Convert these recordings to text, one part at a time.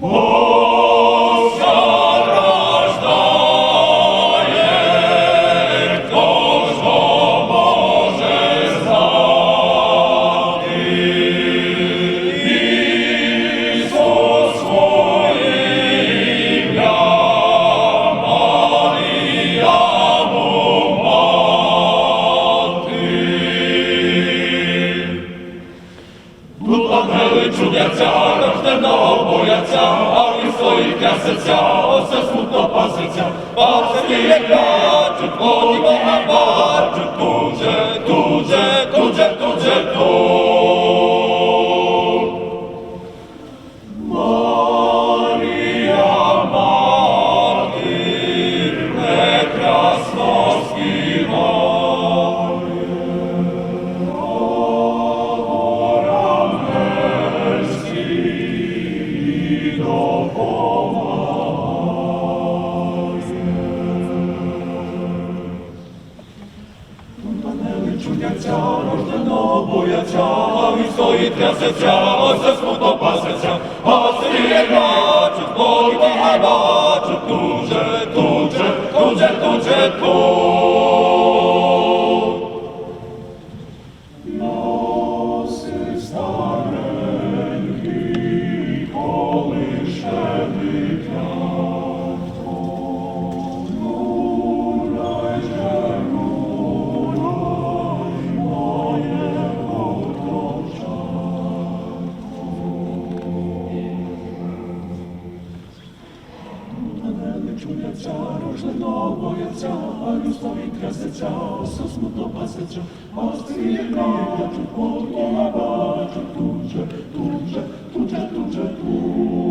Тут бояться, а він стоїть для серця, оце смутно паситься, пастирі плачуть, воді не бачуть, тут Ангельський Ангели чудяться, рожденого бояться, а він стоїть трясеться, ось смутно пасеться, а стріє бачить, Боги Бога бачить, тут же, тут же, тут чуляться, рожденого бояться, а він стоїть трясеться, все смутно пасеться, а стріє бачить, Бога бачу, тут же, тут же, тут же, тут же, тут.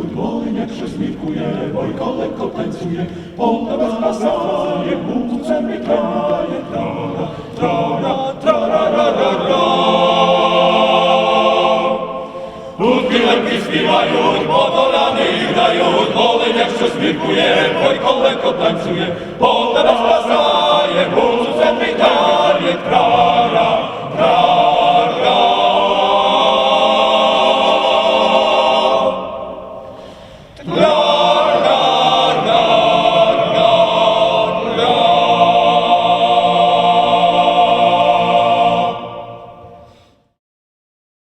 Грають, волиняк щось міркує, бойко легко танцює, полтава спасає, бубцем вітає, трара, трара, трара-ра-ра-ра. Тут кілемки співають, подоляни грають, волиняк щось міркує, бойко легко танцює, полтава спасає, трара.